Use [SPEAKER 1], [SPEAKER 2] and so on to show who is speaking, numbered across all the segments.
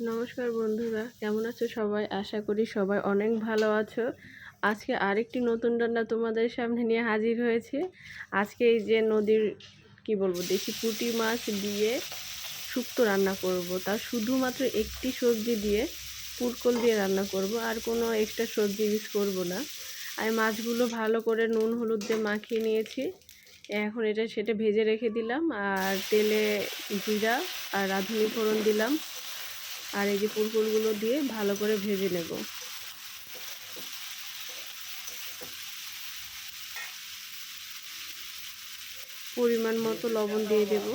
[SPEAKER 1] নমস্কার বন্ধুরা, কেমন আছো সবাই? আশা করি সবাই অনেক ভালো আছো। আজকে আরেকটি নতুন রান্না তোমাদের সামনে নিয়ে হাজির হয়েছে। আজকে এই যে নদীর, কি বলব, দেশি পুঁটি মাছ দিয়ে শুক্তো রান্না করব। তা শুধুমাত্র একটি সবজি দিয়ে পুরকল দিয়ে রান্না করব, আর কোনো এক্সট্রা সবজি ইউজ করব না। আমি মাছগুলো ভালো করে নুন হলুদ দিয়ে মাখিয়ে নিয়েছি। এখন এটা সেটা ভেজে রেখে দিলাম, আর তেলে জিরা আর রাঁধুনি ফোড়ন দিলাম। আর এই যে পুরপুরগুলো দিয়ে ভালো করে ভেজে নেব। পরিমাণ মতো লবণ দিয়ে দেব।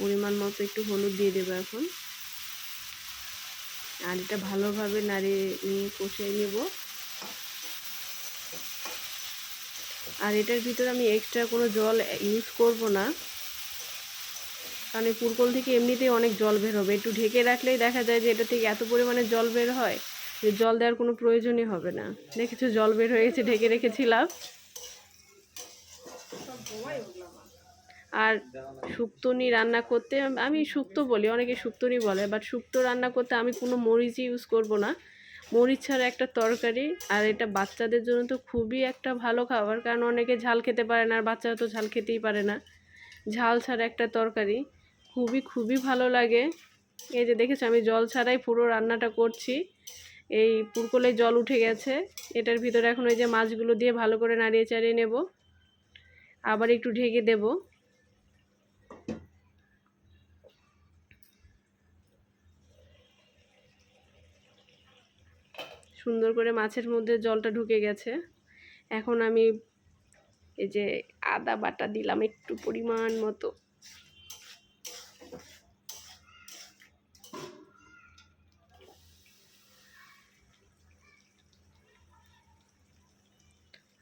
[SPEAKER 1] পরিমাণ মতো একটু হলুদ দিয়ে দেবো এখন। আর এটা ভালোভাবে নাড়িয়ে নিয়ে কষিয়ে নেব। আর এটার ভিতরে আমি এক্সট্রা কোনো জল ইউজ করব না। কারণ এই পুরকল থেকে এমনিতেই অনেক জল বের হবে। একটু ঢেকে রাখলেই দেখা যায় যে এটা থেকে এত পরিমাণে জল বের হয় যে জল দেওয়ার কোনো প্রয়োজনই হবে না। দেখেছ, জল বের হয়ে গেছে, ঢেকে রেখেছিলাম। আর শুক্তনি রান্না করতে, আমি শুক্তো বলি, অনেকে শুক্তনি বলে বাট শুক্তো রান্না করতে আমি কোনো মরিচই ইউজ করব না। মরিচ ছাড়া একটা তরকারি, আর এটা বাচ্চাদের জন্য তো খুবই একটা ভালো খাবার, কারণ অনেকে ঝাল খেতে পারে না, আর বাচ্চারা তো ঝাল খেতেই পারে না। ঝাল ছাড়া একটা তরকারি খুবই খুবই ভালো লাগে। এই যে দেখেছ, আমি জল ছাড়াই পুরো রান্নাটা করছি। এই পুরকলে জল উঠে গেছে, এটার ভিতরে এখন ওই যে মাছগুলো দিয়ে ভালো করে নাড়িয়ে চাড়িয়ে নেব। আবার একটু ঢেকে দেবো। সুন্দর করে মাছের মধ্যে জলটা ঢুকে গেছে। এখন আমি এই যে আদা বাটা দিলাম একটু পরিমাণ মতো।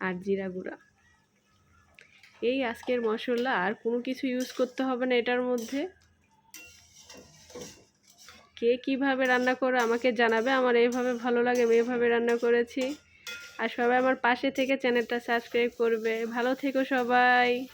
[SPEAKER 1] আর জিরা গুঁড়া। এই আজকের মশলা আর কোনো কিছু ইউজ করতে হবে না এটার মধ্যে। কে কীভাবে রান্না করো, আমাকে জানাবে। আমার এইভাবে ভালো লাগে, আমি এইভাবে রান্না করেছি। আর সবাই আমার পাশে থেকে চ্যানেলটা সাবস্ক্রাইব করবে। ভালো থেকো সবাই।